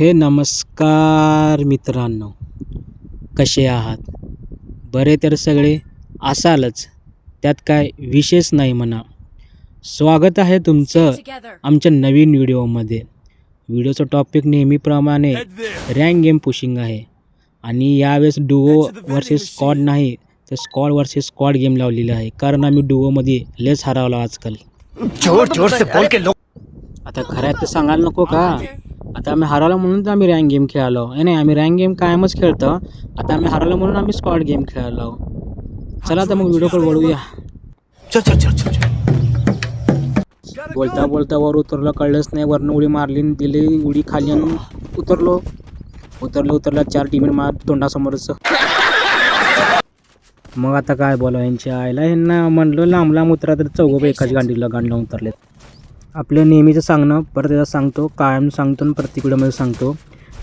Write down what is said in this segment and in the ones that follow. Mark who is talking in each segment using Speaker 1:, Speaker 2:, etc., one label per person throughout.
Speaker 1: हे नमस्कार मित्रांनो कसे आहात? बरे तर सगळे? असालच. त्यात काय विशेष नाही म्हणा. स्वागत आहे तुमचं आमच्या नवीन व्हिडिओमध्ये. व्हिडिओचं टॉपिक नेहमीप्रमाणे रँक गेम पुशिंग आहे. आणि यावेळेस डुओ वर्सेस स्कॉड नाही तर स्कॉड वर्सेस स्कॉड गेम लावलेली आहे. कारण आम्ही डुओमध्ये लेस हरावलो आजकाल.
Speaker 2: जोर जोर से बोल के लोग
Speaker 1: आता खऱ्यात तर सांगायला नको का? आता आम्ही हरवलं म्हणून तर आम्ही रँक गेम खेळालो. हे नाही आम्ही रँक गेम कायमच खेळतो. आता आम्ही हरवलं म्हणून आम्ही स्कॉड गेम खेळालो. चला तर मग वळूया.
Speaker 2: चल चल चल
Speaker 1: बोलता बोलता वर उतरलं कळलंच नाही. वरनं उडी मारली दिली उडी खाली आणि उतरलो. उतरलो उतरला चार टीम मार तोंडासमोरच. मग आता काय बोला यांच्या आईला यांना म्हणलं लांब लांब उतरा तर चौघं एकाच गांडीला गांडला उतरलेत. आपलं नेहमीचं सांगणं परत एकदा सांगतो कायम सांगतो आणि प्रत्येक व्हिडिओमध्ये सांगतो.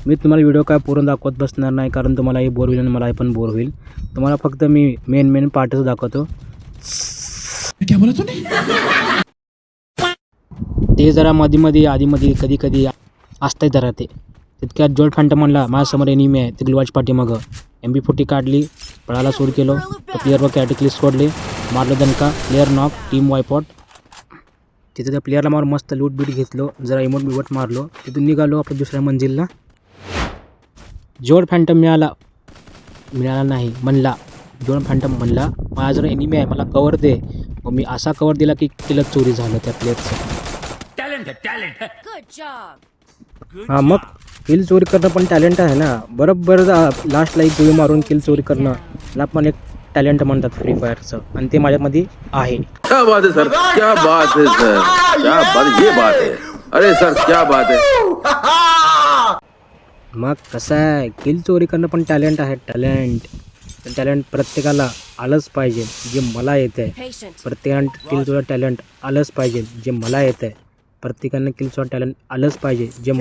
Speaker 1: मी तुम्हाला व्हिडिओ काय पूर्ण दाखवत बसणार नाही कारण तुम्हालाही बोर होईल आणि मलाही पण बोर होईल. तुम्हाला फक्त मी मेन मेन पार्टच दाखवतो. ते जरा मध्ये मध्ये आधीमध्ये कधी कधी असतंय जरा ते. तितक्यात जोड फॅन्ट म्हणला माझ्यासमोर एनिमी आहे ते ग्लुवाच पाठीमागं एम बी फोर्टी काढली पळायला सुरू केलो. तर प्लेअरवर कॅटेक्लिस सोडले मारलं दणका प्लेअर नॉक टीम वायपॉट तिथे त्या प्लेअरला मारून मस्त लूट बीट घेतलो. जरा इमोट बिमोट मारलो. तिथून निघालो आपल्या दुसऱ्या मंजिलला. जोड फॅन्टम मिळाला. मिळाला नाही म्हणला. जोड फॅन्टम म्हणला माझा जर एनिमी आहे मला कवर दे. मग मी असा कवर दिला की किलच चोरी झालं त्या प्लेअरचं. हां मग किल चोरी करणं पण टॅलेंट आहे ना. बरोबर लास्टला एक गोळी मारून किल चोरी करणं. ला पण एक टॅलेंट म्हणतात फ्री फायरचं आणि ते माझ्यामध्ये आहे.
Speaker 3: क्या बात है सर? क्या बात है सर? क्या बात ये बात है। अरे सर क्या बात है।
Speaker 1: मग कसं आहे? किल चोरी करणं पण टॅलेंट आहे टॅलेंट. टॅलेंट प्रत्येकाला आलंच पाहिजे जे मला येतं आहे. प्रत्येकानं किल चोरा टॅलेंट आलंच पाहिजे जे मला येतं आहे प्रत्येकानं किल चोरा टॅलेंट आलंच पाहिजे जे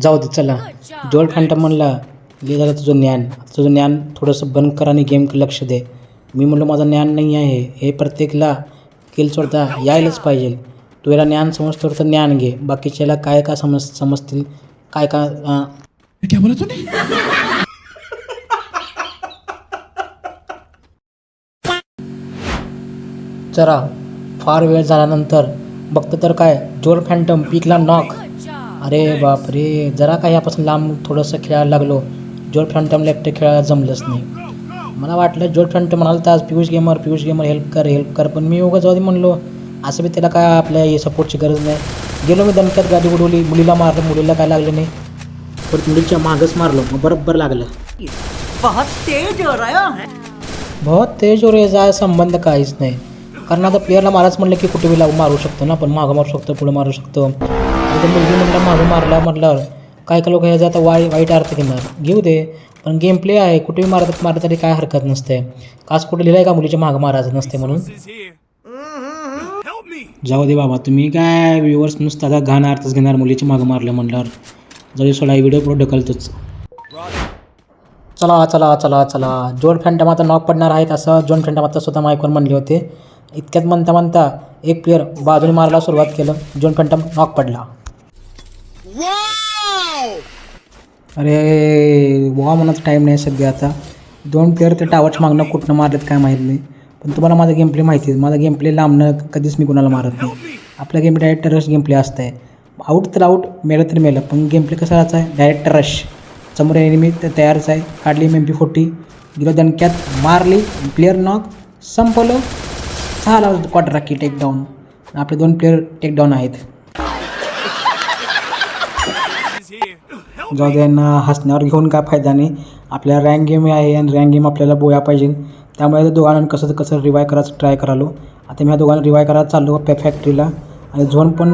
Speaker 1: जाऊ दे चला. जोड फॅन्टम म्हणला ले झालं तुझं ज्ञान. तुझं ज्ञान थोडंसं बंद कर आणि गेमकडे लक्ष दे. मी म्हणलो माझं ज्ञान नाही आहे. हे प्रत्येकला किल चोरता यायलाच पाहिजे. तू याला ज्ञान समजतो तर ज्ञान घे. बाकीच्याला काय काय समज समजतील? काय काय अं,
Speaker 2: क्या बोला तूने?
Speaker 1: जरा फार वेळ झाल्यानंतर बघतं तर काय जोड फॅन्टम पिकला नॉक. अरे बापरे जरा काय यापासून लांब थोडंसं खेळायला लागलो. जोड फॅन्टमला एकटं खेळायला जमलंच नाही. मला वाटलं जोड फॅन्टम म्हणाल तर आज Piyush gamer Piyush gamer help कर हेल्प कर. पण मी उगाच जाऊ दे म्हणलो. असं बी त्याला काय आपल्या हे सपोर्टची गरज नाही. गेलो मी दणक्यात गाडी उडवली मुलीला मारलं मुलीला काय लागलं नाही. परत मुलीच्या मागच मारलो मग बरोबर लागलं.
Speaker 4: बहुत तेज हो रहा है.
Speaker 1: बहुत तेज और याचा संबंध काहीच नाही. कारण आता प्लेअरला मारायच म्हणलं की कुठे बी मारू शकतो ना पण मागं मारू शकतो पुढे मारू शकतो. मुलगी म्हटलं मागं मारला म्हटल्यावर काय काय लोक ह्याचा आता वाई वाईट अर्थ घेणार. घेऊ दे पण गेम प्ले आहे. कुठेही मारत मारत तरी काय हरकत नसते. काच कुठे लिहिलं आहे का मुलीच्या मागं मारायचं नसते म्हणून? जाऊ दे बाबा तुम्ही काय व्ह्युअर्स नुसतं आता घाण अर्थच घेणार मुलीची मागं मारलं म्हटल्यावर जरी सोडा व्हिडिओ पुढे ढकलतोच. चला चला चला चला. जोड फॅन्टम आता नॉक पडणार आहेत असं जोड फॅन्टम आता स्वतः माईकवर म्हणले होते. इतक्यात म्हणता म्हणता एक प्लेअर बाजूने मारायला सुरुवात केलं. जोन फॅन्टम नॉक पडला. अरे वा मनाचा टाईम नाही सध्या आता. दोन प्लेअर ते टावरच्या मागणं कुठनं मारलेत काय माहीत नाही. पण तुम्हाला माझा गेम प्ले माहिती आहे. माझा गेम प्ले लांबणं कधीच मी कोणाला मारत नाही. आपला game direct rush game play असतं आहे आऊट तर आऊट मेलं तर मेलं पण गेम प्ले कसा राहायचा आहे? डायरेक्ट रश समोर एनिमी तर तयारच आहे. काढली एम पी फोर्टी. गेलो दणक्यात मारली प्लेअर नॉक संपलं लावलं क्वार्टर राखी टेकडाऊन आपले दोन प्लेअर टेकडाऊन आहेत. जाऊ दे यांना हसण्यावर घेऊन काय फायदा नाही. आपल्याला रँक गेम आहे आणि रँक गेम आपल्याला बोया पाहिजे. त्यामुळे त्या दोघांना कसं कसं रिवाय करायचं ट्राय करालो. आता मी ह्या दोघांना रिवाय करायला चाललो पॅ फॅक्टरीला आणि झोन पण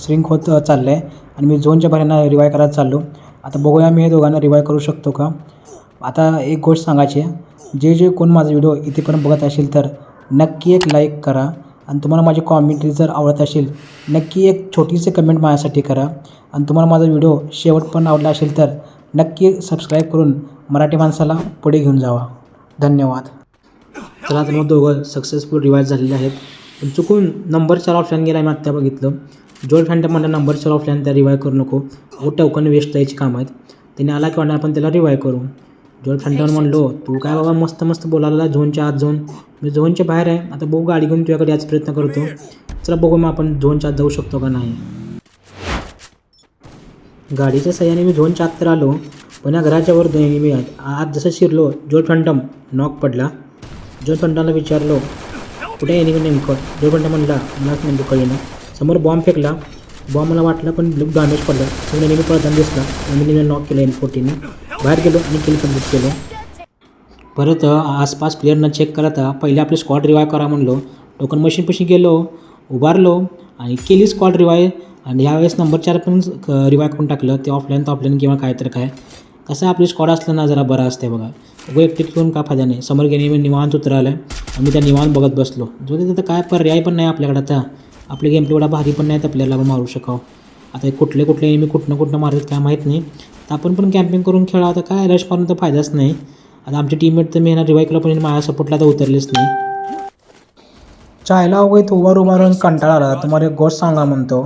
Speaker 1: श्रिंक होत चाललं आहे आणि मी झोनच्या बाहेरना रिवाय करायला चाललो. आता बघूया मी हे दोघांना रिवाय करू शकतो का? आता एक गोष्ट सांगायची आहे. जे जे कोण माझा व्हिडिओ इथेपर्यंत बघत असेल तर नक्की एक लाईक करा. आणि तुम्हाला माझी कॉमेंट्री जर आवडत असेल नक्की एक छोटीशी कमेंट माझ्यासाठी करा. आणि तुम्हाला माझा व्हिडिओ शेवट पण आवडला असेल तर नक्की सबस्क्राईब करून मराठी माणसाला पुढे घेऊन जावा. धन्यवाद. चला तर मग दोघं सक्सेसफुल रिवाईज झालेले आहेत. पण चुकून नंबर चार ऑप्शन गेला मी आत्ता बघितलं. जोड फॅन्टम म्हणला नंबर चार ऑफलाईन त्या रिवाय करू नको. व टोकन वेस्ट द्यायची कामं आहेत. त्याने आला की वाटणार आपण त्याला रिवाय करू. जोल फॅन्टम म्हणलो तू काय बाबा मस्त मस्त बोलायला झोनच्या आत झोन मी झोनच्या बाहेर आहे आता बघू गाडी घेऊन तुझ्याकडे याचा प्रयत्न करतो. चला बघू मग आपण झोनच्या आत जाऊ शकतो का नाही. गाडीच्या सह्याने मी झोनच्या आत तर आलो पण या घराच्या वर मी आत जसं शिरलो जोल फॅन्टम नॉक पडला. जोल फॅन्टमला विचारलो कुठे येणे नेमकं? जोल फॅन्टम म्हणला मलाच नेमकं कळेना समोर बॉम्ब फेकला. बॉम्ब मला वाटला पण लुक डॅमेज पडला. तो नेहमी पडताना दिसला. आणि मी नॉक केलं एन फोर्टीने बाहेर गेलो आणि किल कंप्लीट केलं. परत आसपास प्लेअरनं चेक करता पहिले आपले स्क्वॉड रिवाय करा म्हणलो. टोकन मशीनपाशी गेलो उभारलो आणि केली स्क्वॉड रिवाय आणि ह्यावेळेस नंबर चार पण रिवाय करून टाकलं. ते ऑफलाईन तर ऑफलाईन किंवा काय तर काय. कसं आपली स्कॉड असलं ना जरा बरं असते बघा. वैयक्तिक घेऊन का फायदा नाही. समोर गेले मी निवांत उतरालं आणि आम्ही त्या निवांत बघत बसलो. जो तिथं काय पर्याय पण नाही आपल्याकडे आता. आपले गेम एवढा भारी पण नाही तर आपल्याला मारू शकाव. आता हे कुठले कुठले मी कुठनं कुठनं मारतात काय माहीत नाही. तर आपण पण कॅम्पिंग करून खेळा आता काय रश मारून तर फायदाच नाही. आता आमचे टीममेट तर मी यांना रिवाय केलं पण माझ्या सपोर्टला तर उतरलेच नाही. चायला अवघे तो उभार उभारून कंटाळा आला. तुम्हाला एक गोष्ट सांगा म्हणतो.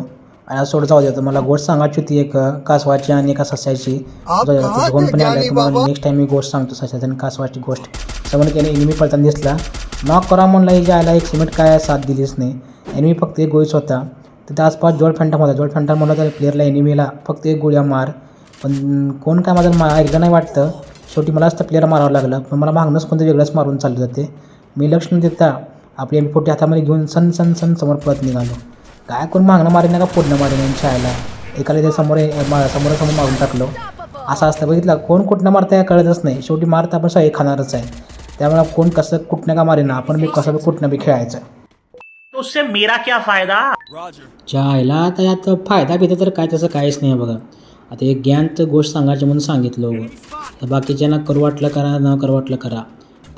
Speaker 1: आणि सोड जाऊ दे मला गोष्ट सांगायची होती एक कासवाची आणि एका सस्याची. दोन पण आल्या तुम्हाला नेक्स्ट टाइम मी गोष्ट सांगतो सस्याची आणि कासवाची गोष्ट. समोर केले एनिमी पळताना दिसला. नॉक करा म्हणला ही आला एक सिमेंट काय साथ दिलीच नाही. एनिमी फक्त एक गोळीच होता. तिथे आसपास जोड फॅन्टम होता जोड फॅन्टम म्हणलं तर प्लेअरला एनिमीला फक्त एक गोळ्या मार. पण कोण काय माझं मा ऐकलं नाही वाटतं. शेवटी मलाच तर प्लेअर मारावं लागलं. पण मला मागणंच कोणतं वेगळंच मारून चाललं जाते. मी लक्ष न देता आपली एम फोर्टी हातामध्ये घेऊन सन सन सन समोर पळत निघालो. काय कोण मागणं मारेन का पुढनं मारेन यांच्या आयला एकाला ते समोर मा- समोरासमोर मारून टाकलो. असं असतं. बघितलं कोण कुठनं मारतं कळतच नाही. शेवटी मारता आपण सही खाणारच आहे. त्यामुळे कोण कसं कुठनं का मारेन आपण बी कसं बी कुठनं बी खेळायचं.
Speaker 4: उससे मेरा क्या फायदा?
Speaker 1: च्या आईला आता यात फायदा बिदा तर काय तसं काहीच नाही आहे बघा. आता एक ज्ञान गोष्ट सांगायची म्हणून सांगितलं हो. तर बाकीच्यांना करू वाटलं करा न करू वाटलं करा.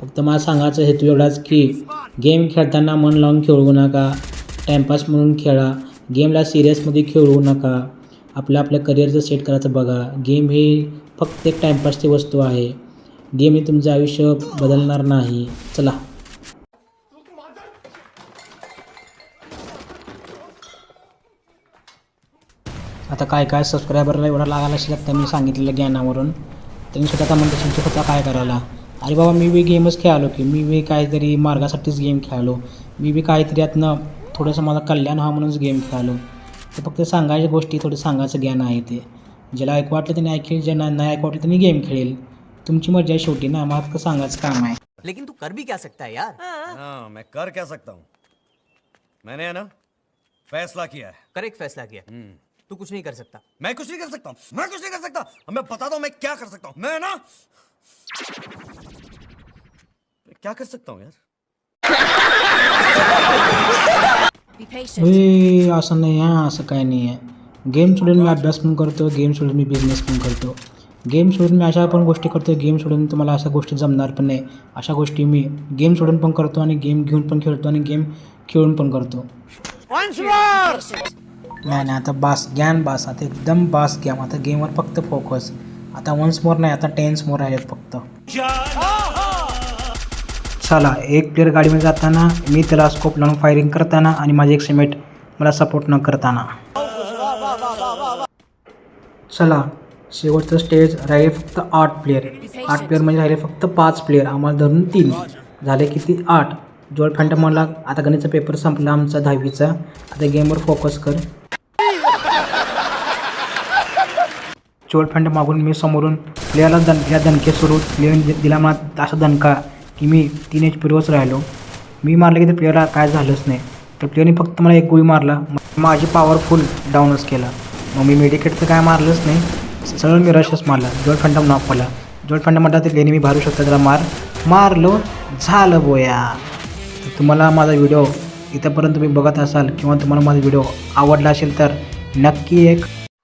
Speaker 1: फक्त मला सांगायचा हेतू एवढाच की गेम खेळताना मन लावून खेळू नका. टाईमपास म्हणून खेळा. गेमला सिरियसमध्ये खेळू नका. आपलं आपल्या करिअरचं सेट करायचं बघा. गेम ही फक्त एक टाईमपासची वस्तू आहे. गेम ही तुमचं आयुष्य बदलणार नाही. चला. आता काय काय सबस्क्रायबरला एवढा लागायला असेल तर मी सांगितलेलं ज्ञानावरून. त्यांनी स्वतः आता म्हणते तुमचं स्वतः काय करायला? अरे बाबा मी बी गेमच खेळालो की मी बी काहीतरी मार्गासाठीच गेम खेळालो. मी बी काहीतरी यातनं थोडंसं मला कल्याण व्हा म्हणूनच गेम खेळालो. ते फक्त सांगायच्या गोष्टी थोडं सांगायचं ज्ञान आहे ते. ज्याला ऐकू वाटलं त्याने ऐकेल ज्यांना नाही ऐकू वाटलं त्यांनी गेम खेळेल. तुमची मर्जी आहे शेवटी ना मला फक्त सांगायचं काम आहे.
Speaker 5: लेकिन तू कर भी क्या सकता है यार?
Speaker 2: हाँ मैं कर क्या सकता हूँ? मैंने है ना फैसला किया है।
Speaker 5: कर एक फैसला किया। तू कुछ नहीं कर सकता।
Speaker 2: मैं कुछ नहीं कर सकता। हूँ मैं कुछ नहीं कर सकता। अब मैं बताता हूँ मैं क्या कर सकता हूँ? मैं ना मैं क्या कर सकता हूँ यार?
Speaker 1: असं नाही हां असं काय नाही आहे गेम सोडून मी अभ्यास पण करतो गेम सोडून मी बिझनेस पण करतो गेम सोडून मी अशा पण गोष्टी करतो गेम सोडून तुम्हाला अशा गोष्टी जमणार पण नाही अशा गोष्टी मी गेम सोडून पण करतो आणि गेम घेऊन पण खेळतो आणि गेम खेळून पण करतो नाही नाही आता बास ज्ञान बास आता एकदम बास गेम आता गेमवर फक्त फोकस आता वन्स मोर नाही आता टेन्स मोर आहेत फक्त. चला एक प्लेअर गाडीमध्ये जाताना मी त्याला स्कोप लावून फायरिंग करताना आणि माझे एक सिमेट मला सपोर्ट न करताना. चला शेवटचं स्टेज राहिले फक्त आठ प्लेअर आठ प्लेअर म्हणजे राहिले फक्त पाच प्लेअर आम्हाला धरून तीन. झाले किती? आठ. जोड फॅन्टम म्हणला आता गणितचा पेपर संपला आमचा दहावीचा. आता गेमवर फोकस कर. चोळ फंड मागून मी समोरून प्लेयरला दन या दणके सुरू प्लेअरने दिला मला असा दणका की मी तीन एच पिरोच राहिलो. मी मारलं की ते प्लेअरला काय झालंच नाही. तर प्लेअरने फक्त मला एक गोळी मारला. माझी पॉवरफुल डाऊनच केला. मग मी मेडिकेट तर काय मारलंच नाही. सरळ मी रशच मारला. जोड फंडम नॉक पडला. जोड फंड म्हटलं ते मी भारू शकतो त्याला मार. मारलो. झालं बोया. तुम्हाला माझा व्हिडिओ इथंपर्यंत तुम्ही बघत असाल किंवा तुम्हाला माझा व्हिडिओ आवडला असेल तर नक्की एक